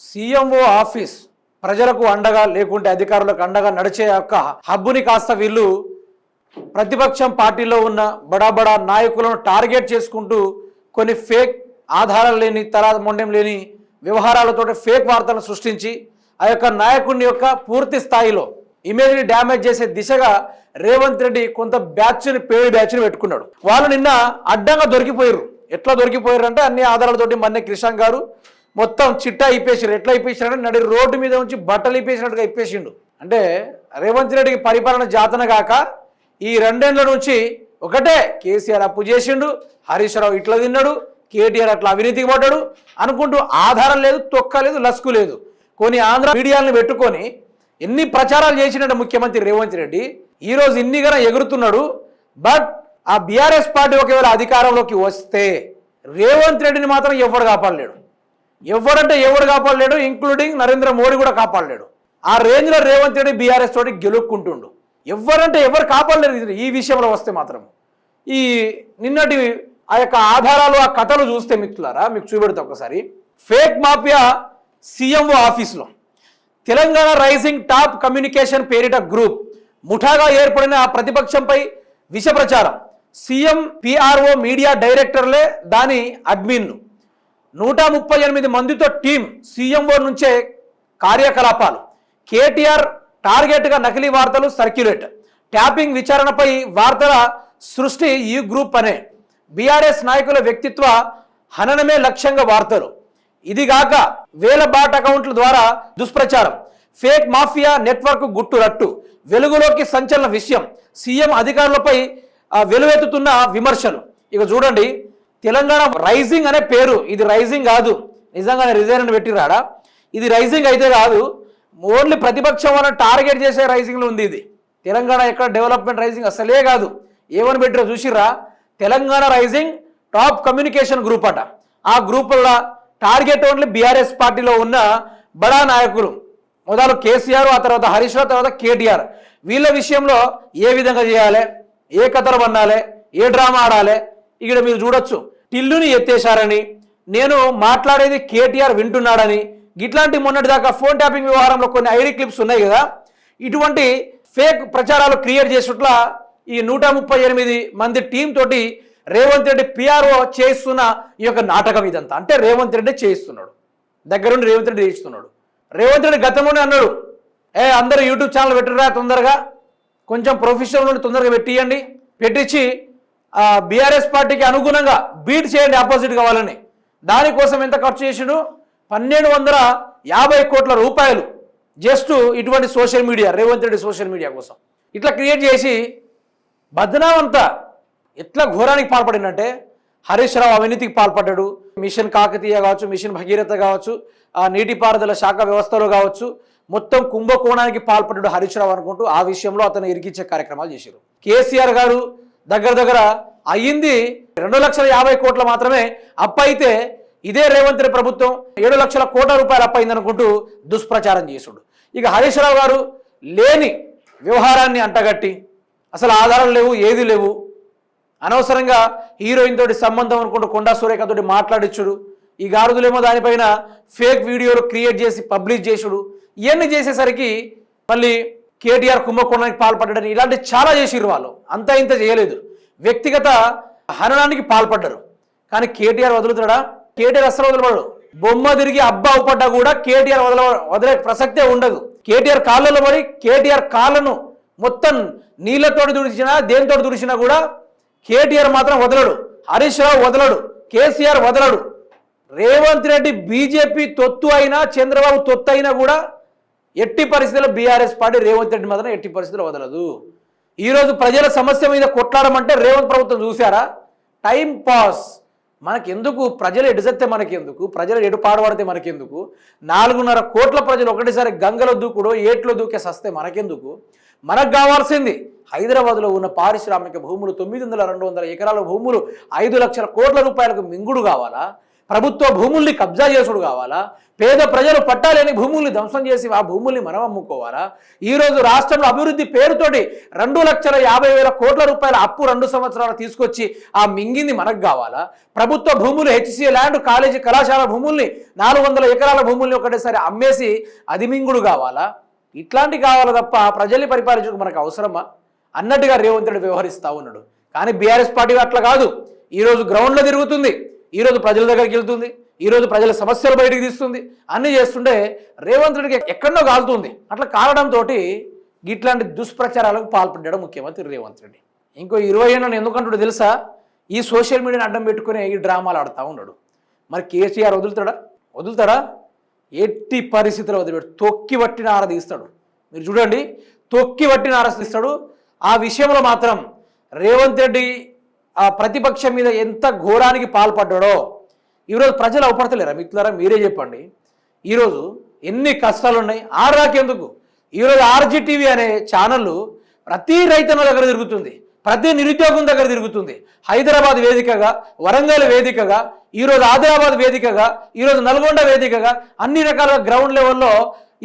CMO office ప్రజలకు అండగా లేకుంటే అధికారులకు అండగా నడిచే యొక్క హబ్బుని కాస్త వీళ్ళు ప్రతిపక్షం పార్టీలో ఉన్న బడా బడా నాయకులను టార్గెట్ చేసుకుంటూ కొన్ని ఫేక్ ఆధారాలు లేని తరా మొండెం లేని వ్యవహారాలతో ఫేక్ వార్తలను సృష్టించి ఆ యొక్క నాయకుని యొక్క పూర్తి స్థాయిలో ఇమేజ్ని డ్యామేజ్ చేసే దిశగా రేవంత్ రెడ్డి కొంత బ్యాచ్ని పేరు బ్యాచ్ని పెట్టుకున్నాడు. వాళ్ళు నిన్న అడ్డంగా దొరికిపోయారు ఎట్లా దొరికిపోయారు అంటే అన్ని ఆధారాలతోటి మన్నే కిషాన్ గారు మొత్తం చిట్టా ఇప్పేసారు ఎట్లా ఇప్పేసారంటే నడి రోడ్డు మీద ఉంచి బట్టలు ఇప్పేసినట్టుగా ఇప్పేసిండు. అంటే రేవంత్ రెడ్డికి పరిపాలన జాతన కాక ఈ రెండేళ్ళ నుంచి ఒకటే కేసీఆర్ అప్పు చేసిండు హరీష్ రావు ఇట్లా తిన్నాడు కేటీఆర్ అట్లా అవినీతికి పడ్డాడు అనుకుంటూ ఆధారం లేదు తొక్క లేదు లస్కు లేదు. కొన్ని ఆంధ్ర మీడియాలను పెట్టుకొని ఎన్ని ప్రచారాలు చేసినట్టు ముఖ్యమంత్రి రేవంత్ రెడ్డి ఈరోజు ఇన్నిగా ఎగురుతున్నాడు. బట్ ఆ బీఆర్ఎస్ పార్టీ ఒకవేళ అధికారంలోకి వస్తే రేవంత్ రెడ్డిని మాత్రం ఎవడు కాపాడలేడు. ఎవరంటే ఎవడు కాపాడలేడు ఇంక్లూడింగ్ నరేంద్ర మోడీ కూడా కాపాడలేడు. ఆ రేంజ్లో రేవంత్ రెడ్డి బీఆర్ఎస్ తోటి గెలుక్కుంటుండు. ఎవరంటే ఎవరు కాపాడలేరు ఈ విషయంలో వస్తే మాత్రం. ఈ నిన్నటి ఆ యొక్క ఆధారాలు ఆ కథలు చూస్తే మిత్రులారా మీకు చూపెడతా ఒకసారి. ఫేక్ మాఫియా సీఎంఓ ఆఫీస్లో. తెలంగాణ రైజింగ్ టాప్ కమ్యూనికేషన్ పేరిట గ్రూప్ ముఠాగా ఏర్పడిన ఆ ప్రతిపక్షంపై విష ప్రచారం సీఎం పిఆర్ఓ మీడియా డైరెక్టర్లే దాని అడ్మిన్లు. నూట ముప్పై ఎనిమిది మందితో టీం సీఎంఓ నుంచే కార్యకలాపాలు. కేటీఆర్ టార్గెట్గా నకిలీ వార్తలు సర్క్యులేట్. ట్యాపింగ్ విచారణపై వార్తల సృష్టి ఈ గ్రూప్ అనే. బీఆర్ఎస్ నాయకుల వ్యక్తిత్వ హననమే లక్ష్యంగా వార్తలు. ఇదిగాక వేల బాట్ అకౌంట్ల ద్వారా దుష్ప్రచారం. ఫేక్ మాఫియా నెట్వర్క్ గుట్టు రట్టు. వెలుగులోకి సంచలన విషయం. సీఎం అధికారులపై వెలువెత్తుతున్న విమర్శలు. ఇక చూడండి తెలంగాణ రైజింగ్ అనే పేరు. ఇది రైజింగ్ కాదు. నిజంగానే రిజైన్ అని పెట్టిరాడా ఇది రైజింగ్ అయితే కాదు. ఓన్లీ ప్రతిపక్షం వల్ల టార్గెట్ చేసే రైజింగ్లో ఉంది ఇది. తెలంగాణ ఎక్కడ డెవలప్మెంట్ రైజింగ్ అసలే కాదు. ఏమని పెట్టిరా చూసిర్రా? Telangana rising top communication group అట. ఆ గ్రూపుల టార్గెట్ ఓన్లీ బీఆర్ఎస్ పార్టీలో ఉన్న బడా నాయకులు. మొదలు కేసీఆర్ ఆ తర్వాత హరీష్ రావు తర్వాత కేటీఆర్. వీళ్ళ విషయంలో ఏ విధంగా చేయాలి? ఏ కథలు పన్నాలి? ఏ డ్రామా ఆడాలి? ఇక్కడ మీరు చూడొచ్చు. టిల్లుని ఎత్తేశారని నేను మాట్లాడేది కేటీఆర్ వింటున్నాడని ఇట్లాంటి మొన్నటిదాకా ఫోన్ ట్యాపింగ్ వ్యవహారంలో కొన్ని ఐడి క్లిప్స్ ఉన్నాయి కదా ఇటువంటి ఫేక్ ప్రచారాలు క్రియేట్ చేసేట్ల ఈ నూట ముప్పై ఎనిమిది మంది టీం తోటి రేవంత్ రెడ్డి పిఆర్ఓ చేస్తున్న ఈ యొక్క నాటకం ఇదంతా. అంటే రేవంత్ రెడ్డి చేయిస్తున్నాడు. దగ్గరుండి రేవంత్ రెడ్డి చేయిస్తున్నాడు. రేవంత్ రెడ్డి గతంలోనే అన్నాడు ఏ అందరూ యూట్యూబ్ ఛానల్ పెట్టరా తొందరగా? కొంచెం ప్రొఫెషనల్ నుండి తొందరగా పెట్టియండి పెట్టించి బీఆర్ఎస్ పార్టీకి అనుగుణంగా బీట్ చేయండి ఆపోజిట్ కావాలని. దానికోసం ఎంత ఖర్చు చేసిండు? పన్నెండు వందల యాభై కోట్ల రూపాయలు జస్ట్ ఇటువంటి social media Revanth Reddy social media కోసం. ఇట్లా క్రియేట్ చేసి బద్నామంతా ఎట్లా ఘోరానికి పాల్పడిందంటే హరీష్ రావు అవినీతికి పాల్పడ్డాడు. మిషన్ కాకతీయ కావచ్చు మిషన్ భగీరథ కావచ్చు ఆ నీటిపారుదల శాఖ వ్యవస్థలో కావచ్చు మొత్తం కుంభకోణానికి పాల్పడ్డాడు హరీష్ రావు అనుకుంటూ ఆ విషయంలో అతను ఇరికించే కార్యక్రమాలు చేశారు. కేసీఆర్ గారు దగ్గర దగ్గర అయ్యింది రెండు లక్షల యాభై కోట్ల మాత్రమే అప్పైతే అయితే ఇదే రేవంత్ రెడ్డి ప్రభుత్వం ఏడు లక్షల కోట్ల రూపాయలు అప్పయింది అనుకుంటూ దుష్ప్రచారం చేసుడు. ఇక హరీష్ రావు గారు లేని వ్యవహారాన్ని అంటగట్టి అసలు ఆధారాలు లేవు ఏది లేవు. అనవసరంగా హీరోయిన్ తోటి సంబంధం అనుకుంటూ కొండా సూర్యక తోటి మాట్లాడిచ్చుడు. ఈ గారుదులేమో దానిపైన ఫేక్ వీడియోలు క్రియేట్ చేసి పబ్లిష్ చేసుడు. ఇవన్నీ చేసేసరికి మళ్ళీ కేటీఆర్ కుంభకోణానికి పాల్పడ్డాడని ఇలాంటి చాలా చేసిర్రు వాళ్ళు. అంతా ఇంత చేయలేదు. వ్యక్తిగత హననానికి పాల్పడ్డారు. కానీ కేటీఆర్ వదులుతాడా కేటీఆర్ అసలు వదలబడు బొమ్మ తిరిగి అబ్బా అవుపడ్డా కూడా కేటీఆర్ వదల వదిలే ప్రసక్తే ఉండదు. కేటీఆర్ కాళ్ళలో పడి కేటీఆర్ కాళ్ళను మొత్తం నీళ్ళతో తుడిచినా దేనితో తుడిచినా కూడా కేటీఆర్ మాత్రం వదలడు. హరీష్ రావు వదలడు. కేసీఆర్ వదలడు. రేవంత్ రెడ్డి బీజేపీ తొత్తు అయినా చంద్రబాబు తొత్తు అయినా కూడా ఎట్టి పరిస్థితుల్లో బీఆర్ఎస్ పార్టీ రేవంత్ రెడ్డి మాత్రం ఎట్టి పరిస్థితులు వదలదు. ఈరోజు ప్రజల సమస్య మీద కొట్లాడమంటే రేవంత్ ప్రభుత్వం చూసారా టైం పాస్. మనకెందుకు? ప్రజలు ఎడుసత్తే మనకెందుకు? ప్రజలు ఎడు పాడబడితే మనకెందుకు? నాలుగున్నర కోట్ల ప్రజలు ఒకటేసారి గంగలో దూకుడో ఏట్లో దూకే సస్తే మనకెందుకు? మనకు కావాల్సింది హైదరాబాద్లో ఉన్న పారిశ్రామిక భూములు తొమ్మిది వందల రెండు వందల ఎకరాల భూములు ఐదు లక్షల కోట్ల రూపాయలకు మింగుడు కావాలా? ప్రభుత్వ భూముల్ని కబ్జా చేసుడు కావాలా? పేద ప్రజలు పట్టాలేని భూముల్ని ధ్వంసం చేసి ఆ భూముల్ని మనం అమ్ముకోవాలా? ఈరోజు రాష్ట్రంలో అభివృద్ధి పేరుతోటి రెండు లక్షల యాభై వేల కోట్ల రూపాయల అప్పు రెండు సంవత్సరాలు తీసుకొచ్చి ఆ మింగింది మనకు కావాలా? ప్రభుత్వ భూములు హెచ్సిఏ ల్యాండ్ కాలేజీ కళాశాల భూముల్ని నాలుగు వందల ఎకరాల భూముల్ని ఒకటేసారి అమ్మేసి అది మింగుడు కావాలా? ఇట్లాంటి కావాలి తప్ప ప్రజల్ని పరిపాలించడం మనకు అవసరమా? అన్నట్టుగా రేవంత్ రెడ్డి వ్యవహరిస్తూ ఉన్నాడు. కానీ బీఆర్ఎస్ పార్టీ అట్లా కాదు. ఈరోజు గ్రౌండ్లో తిరుగుతుంది. ఈరోజు ప్రజల దగ్గరికి వెళ్తుంది ఈరోజు ప్రజల సమస్యలు బయటికి తీస్తుంది. అన్నీ చేస్తుంటే రేవంత్ రెడ్డికి ఎక్కడో కాలుతుంది. అట్లా కాలడంతో ఇట్లాంటి దుష్ప్రచారాలకు పాల్పడ్డాడు ముఖ్యమంత్రి రేవంత్ రెడ్డి. ఇంకో ఇరవై ఏళ్ళని ఎందుకంటాడు తెలుసా? ఈ సోషల్ మీడియాని అడ్డం పెట్టుకునే ఈ డ్రామాలు ఆడుతూ ఉన్నాడు. మరి కేసీఆర్ వదులుతాడా? వదులుతాడా? ఎట్టి పరిస్థితులు వదిలిపెట్టు తొక్కి పట్టిన ఆర తీస్తాడు. మీరు చూడండి తొక్కి పట్టిన ఆర తీస్తాడు. ఆ విషయంలో మాత్రం రేవంత్ రెడ్డి ప్రతిపక్షం మీద ఎంత ఘోరానికి పాల్పడ్డాడో ఈరోజు ప్రజలు అవపడతలేరా? మిత్రులారా మీరే చెప్పండి. ఈరోజు ఎన్ని కష్టాలు ఉన్నాయి ఆర్రాకెందుకు ఈరోజు ఆర్జీటీవీ అనే ఛానల్ ప్రతి రైతన్న దగ్గర తిరుగుతుంది. ప్రతి నిరుద్యోగం దగ్గర తిరుగుతుంది. హైదరాబాద్ వేదికగా వరంగల్ వేదికగా ఈరోజు ఆదిలాబాద్ వేదికగా ఈరోజు నల్గొండ వేదికగా అన్ని రకాల గ్రౌండ్ లెవెల్లో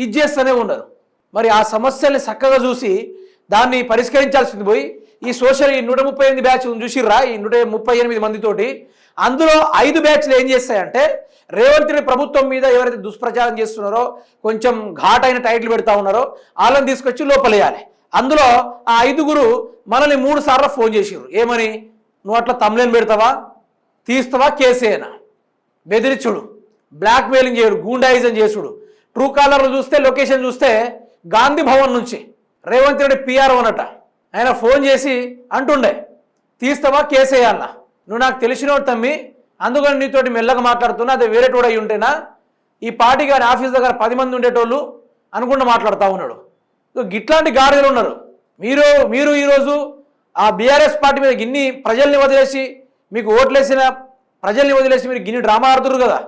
ఇది చేస్తూనే ఉన్నారు. మరి ఆ సమస్యల్ని చక్కగా చూసి దాన్ని పరిష్కరించాల్సింది పోయి ఈ సోషల్ ఈ నూట ముప్పై ఎనిమిది బ్యాచ్ చూసిర్రా? ఈ నూట ముప్పై ఎనిమిది మందితోటి. అందులో ఐదు బ్యాచ్లు ఏం చేస్తాయంటే రేవంత్ రెడ్డి ప్రభుత్వం మీద ఎవరైతే దుష్ప్రచారం చేస్తున్నారో కొంచెం ఘాటైన టైటిల్ పెడతా ఉన్నారో వాళ్ళని తీసుకొచ్చి లోపలేయాలి. అందులో ఆ ఐదుగురు మనల్ని మూడు సార్లు ఫోన్ చేసిర్రు. ఏమని? నువ్వు అట్లా తమ్లేన్ పెడతావా? తీస్తావా? కేసేనా బెదిరించుడు. బ్లాక్మెయిలింగ్ చేయడు. గూండాయిజం చేసుడు. ట్రూ కాలర్లు చూస్తే లొకేషన్ చూస్తే గాంధీ భవన్ నుంచి రేవంత్ రెడ్డి పిఆర్ఓ అనట. ఆయన ఫోన్ చేసి అంటుండే తీస్తావా కేసేయాలన్నా నువ్వు నాకు తెలిసినోడు తమ్మి అందుకని నీతోటి మెల్లగా మాట్లాడుతున్నా అది వేరేటోడు అయి ఉంటేనా? ఈ పార్టీ గారి ఆఫీస్ దగ్గర పది మంది ఉండేటోళ్ళు అనుకుంటూ మాట్లాడుతూ ఉన్నాడు. గిట్లాంటి గాడిదలు ఉన్నారు. మీరు మీరు ఈరోజు ఆ బీఆర్ఎస్ పార్టీ మీద గిన్ని ప్రజల్ని వదిలేసి మీకు ఓట్లేసిన ప్రజల్ని వదిలేసి మీరు గిన్ని డ్రామా ఆడుతురు కదా?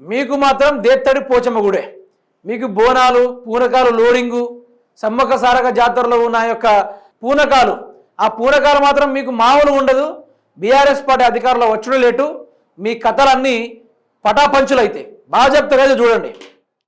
మీకు మాత్రం దేత్తడి పోచమ్మ గుడే. మీకు బోనాలు పూనకాలు లోడింగు సమ్మక్క సారక జాతరలో ఉన్న యొక్క పూనకాలు. ఆ పూనకాలు మాత్రం మీకు మామూలు ఉండదు. బీఆర్ఎస్ పార్టీ అధికారంలో వచ్చడం లేటు. మీ కథలన్నీ పటాపంచులు అయితే బాగా చెప్తారు చూడండి.